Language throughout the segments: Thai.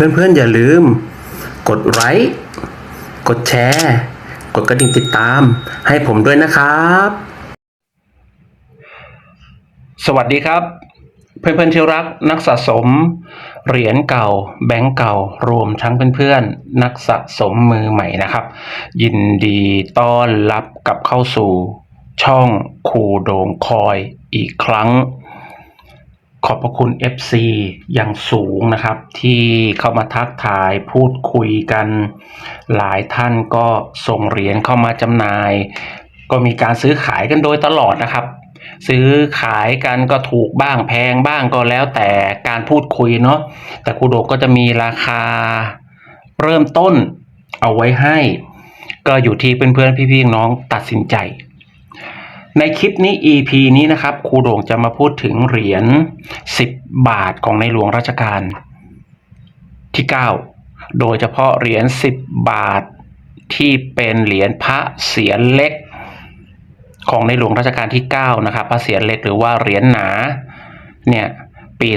เพื่อนๆอย่าลืม กดไลค์กดแชร์ กดกระดิ่งติดตาม ให้ผมด้วยนะครับ สวัสดีครับ เพื่อนๆที่รักนักสะสม เหรียญเก่า แบงก์เก่ารวมทั้งเพื่อนๆ นักสะสมมือใหม่นะครับ ยินดีต้อนรับกลับเข้าสู่ช่องคูโดงคอยอีกครั้ง ขอบพระคุณ FC อย่างสูงนะครับ ที่เข้ามาทักทายพูดคุยกัน หลายท่านก็ส่งเหรียญเข้ามาจำหน่าย ก็มีการซื้อขายกันโดยตลอดนะครับ ซื้อขายกันก็ถูกบ้างแพงบ้างก็แล้วแต่การพูดคุยเนาะแต่ครูโดก็จะมีราคาเริ่มต้นเอาไว้ให้ ก็อยู่ที่เพื่อนๆพี่ๆน้องตัดสินใจ ในคลิปนี้ EP นี้นะครับครูโด่งจะมาพูดถึงเหรียญ 10 บาทของในหลวงรัชกาลที่ 9 โดยเฉพาะเหรียญ 10 บาทที่เป็นเหรียญพระเสียรเล็ก ของในหลวงรัชกาลที่ 9 นะครับ พระเสียรเล็กหรือว่าเหรียญหนา เนี่ย ปี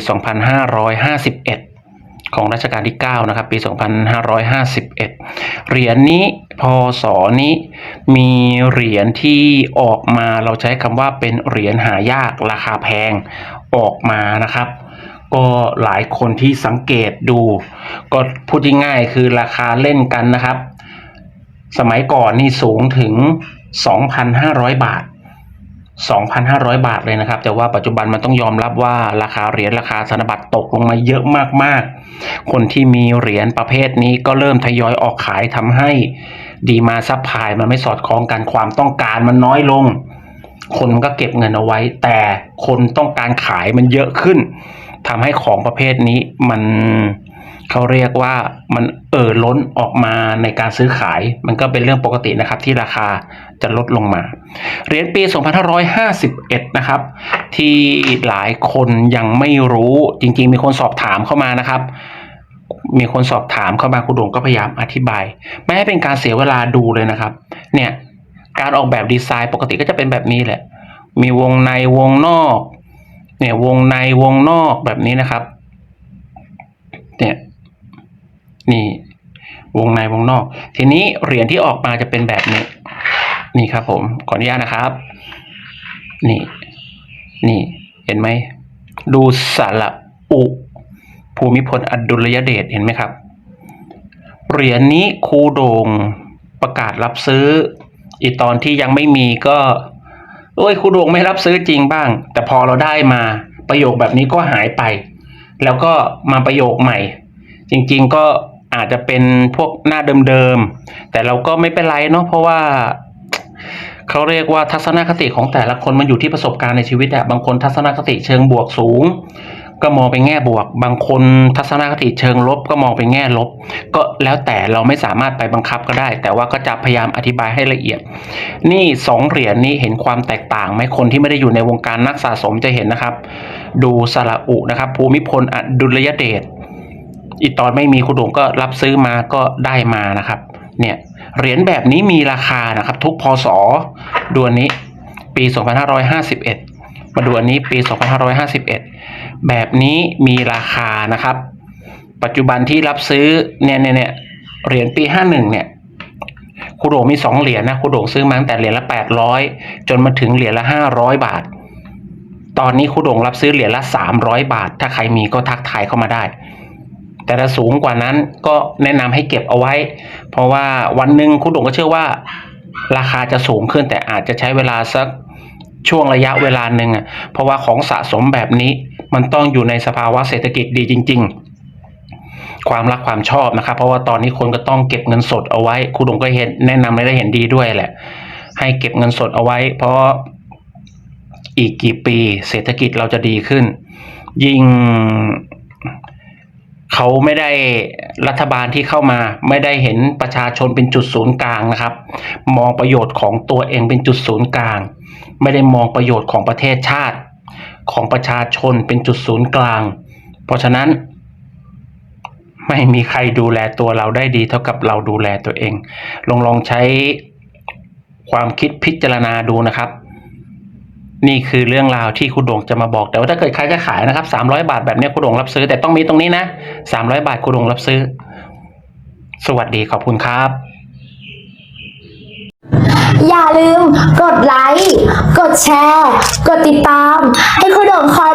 2551 ของรัชกาลที่ 9 นะครับ ปี 2551 เหรียญนี้พศนี้มีเหรียญที่ออกมาเราใช้คำว่าเป็นเหรียญหายากราคาแพงออกมานะครับ ก็หลายคนที่สังเกตดู ก็พูดง่ายๆคือราคาเล่นกันนะครับ สมัยก่อนนี่สูงถึง 2,500 บาท 2,500 บาทเลยนะครับ แต่ว่าปัจจุบันมันต้องยอมรับว่าราคาเหรียญราคาธนบัตรตกลงมาเยอะมากๆ คนที่มีเหรียญประเภทนี้ก็เริ่มทยอยออกขายทำให้ดีมาซัพพลายมันไม่สอดคล้องกันความต้องการมันน้อยลง คนมันก็เก็บเงินเอาไว้ แต่คนต้องการขายมันเยอะขึ้นทำให้ของประเภทนี้มัน เขาเรียกว่ามันเอ่อล้นออกมาในการซื้อขาย มันก็เป็นเรื่องปกตินะครับที่ราคาจะลดลงมา เหรียญปี 2551 นะครับ ที่หลายคนยังไม่รู้จริงๆ มีคนสอบถามเข้ามานะครับ มีคนสอบถามเข้ามาคุณดวงก็พยายามอธิบาย ไม่ให้เป็นการเสียเวลาดูเลยนะครับ เนี่ยการออกแบบดีไซน์ปกติก็จะเป็นแบบนี้แหละ มีวงในวงนอก เนี่ยวงในวงนอกแบบนี้นะครับ เนี่ยนี่ วงในวงนอก ทีนี้เหรียญที่ออกมาจะเป็นแบบนี้ นี่ครับ ผมขออนุญาตนะครับ นี่ นี่เห็นไหม ดูสระอุ ภูมิพลอดุลยเดชเห็นไหมครับ เหรียญนี้ครูโดงประกาศรับซื้อ อีตอนที่ยังไม่มีก็โอ้ยครูโดงไม่รับซื้อจริงบ้าง แต่พอเราได้มาประโยคแบบนี้ก็หายไป แล้วก็มาประโยคใหม่ จริง ๆ ก็อาจจะเป็นพวกหน้าเดิมๆแต่เราก็ไม่เป็นไรเนาะเพราะว่าเขาเรียกว่าทัศนคติของแต่ละคนมันอยู่ที่ประสบการณ์ในชีวิตอะบางคนทัศนคติเชิงบวกสูง ก็มองไปแง่บวก บางคนทัศนคติเชิงลบก็มองไปแง่ลบ ก็แล้วแต่เราไม่สามารถไปบังคับก็ได้ แต่ว่าก็จะพยายามอธิบายให้ละเอียด นี่สองเหรียญนี้เห็นความแตกต่างไหมคนที่ไม่ได้อยู่ในวงการนักสะสมจะเห็นนะครับ ดูสระอุนะครับ ภูมิพลอดุลยเดชอีตอนไม่มีคุณโด่งก็รับซื้อมาก็ได้มานะครับ เนี่ยเหรียญแบบนี้มีราคานะครับ ทุกพศดูอันนี้ปี 2551 มาดูอันนี้ปี 2551 แบบนี้มีราคานะครับ ปัจจุบันที่รับซื้อเนี่ยเนี่ยเนี่ยเหรียญปี51เนี่ยคุโด่งมีสองเหรียญนะคุโด่งซื้อมาตั้งแต่เหรียญละ800จนมาถึงเหรียญละ500บาท ตอนนี้คุโด่งรับซื้อเหรียญละ300บาท ถ้าใครมีก็ทักทายเข้ามาได้ แต่ถ้าสูงกว่านั้นก็แนะนำให้เก็บเอาไว้ เพราะว่าวันหนึ่งคุโด่งก็เชื่อว่า ราคาจะสูงขึ้นแต่อาจจะใช้เวลาสัก ช่วงระยะเวลาหนึ่งอะเพราะว่าของสะสมแบบนี้ มันต้องอยู่ในสภาวะเศรษฐกิจดีจริง ๆ ความรักความชอบนะครับ เพราะว่าตอนนี้คนก็ต้องเก็บเงินสดเอาไว้คุณดงก็เห็นแนะนำไม่ได้เห็นดีด้วยแหละ ให้เก็บเงินสดเอาไว้ เพราะอีกกี่ปีเศรษฐกิจเราจะดีขึ้น ยิ่งเขาไม่ได้รัฐบาลที่เข้ามา ไม่ได้เห็นประชาชนเป็นจุดศูนย์กลางนะครับ มองประโยชน์ของตัวเองเป็นจุดศูนย์กลาง ไม่ได้มองประโยชน์ของประเทศชาติ ของประชาชนเป็นจุดศูนย์กลาง เพราะฉะนั้น ไม่มีใครดูแลตัวเราได้ดีเท่ากับเราดูแลตัวเอง ลองลองใช้ความคิดพิจารณาดูนะครับ นี่คือเรื่องราวที่คุณดวงจะมาบอกแต่ว่าถ้าเกิดใครจะขายนะครับ300 บาทแบบนี้คุณดวงรับซื้อ แต่ต้องมีตรงนี้นะ300 บาทคุณดวงรับซื้อ สวัสดีขอบคุณครับ อย่าลืมกดไลค์ กดแชร์ กดติดตาม ให้คุณโด่งคอย